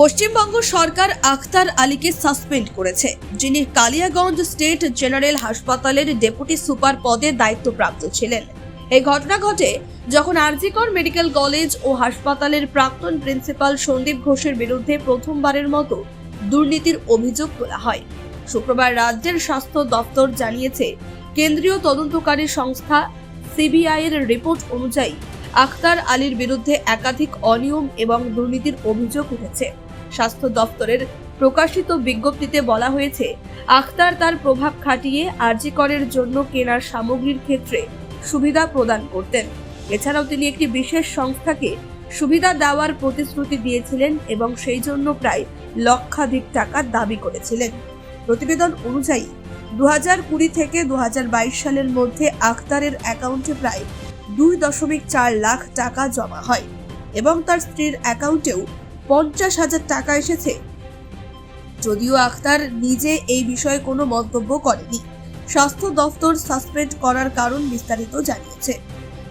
পশ্চিমবঙ্গ সরকার আখতার আলীকে সাসপেন্ড করেছে, যিনি কালিয়াগঞ্জ স্টেট জেনারেল হাসপাতালের ডেপুটি সুপার পদে দায়িত্বপ্রাপ্ত ছিলেন। এই ঘটনা ঘটে যখন আরজিকর মেডিকেল কলেজ ও হাসপাতালের প্রাক্তন প্রিন্সিপাল সন্দীপ ঘোষের বিরুদ্ধে প্রথমবারের মতো দুর্নীতির অভিযোগ তোলা হয়। শুক্রবার রাজ্যের স্বাস্থ্য দপ্তর জানিয়েছে, কেন্দ্রীয় তদন্তকারী সংস্থা সিবিআই এর রিপোর্ট অনুযায়ী আখতার আলীর বিরুদ্ধে একাধিক অনিয়ম এবং দুর্নীতির অভিযোগ উঠেছে। স্বাস্থ্য দপ্তরের প্রকাশিত বিজ্ঞপ্তিতে বলা হয়েছে, আখতার তার প্রভাব খাটিয়ে আরজিকরের জন্য কেনার সামগ্রীর ক্ষেত্রে সুবিধা প্রদান করতেন। এছাড়াও তিনি একটি বিশেষ সংস্থাকে সুবিধা দেওয়ার প্রতিশ্রুতি দিয়েছিলেন এবং সেই জন্য প্রায় লক্ষাধিক টাকা দাবি করেছিলেন। প্রতিবেদন অনুযায়ী দু কুড়ি থেকে দু হাজার বাইশ সালের মধ্যে আখতারের অ্যাকাউন্টে প্রায় দুই দশমিক চার লাখ টাকা জমা হয় এবং তার স্ত্রীর অ্যাকাউন্টেও পঞ্চাশ হাজার টাকা এসেছে। যদিও আখতার নিজে এই বিষয়ে কোনো মন্তব্য করেনি। স্বাস্থ্য দফতর সাসপেন্ড করার কারণ বিস্তারিত জানিয়েছে।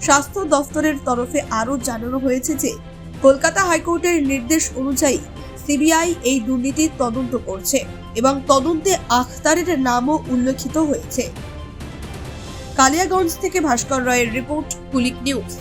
স্বাস্থ্য দফতরের তরফে আরও জানানো হয়েছে যে, কলকাতা হাইকোর্টের নির্দেশ অনুযায়ী সিবিআই এই দুর্নীতির তদন্ত করছে এবং তদন্তে আখতারের নামও উল্লেখিত হয়েছে। কালিয়াগঞ্জ থেকে ভাস্কর রায়ের রিপোর্ট, কুলিক নিউজ।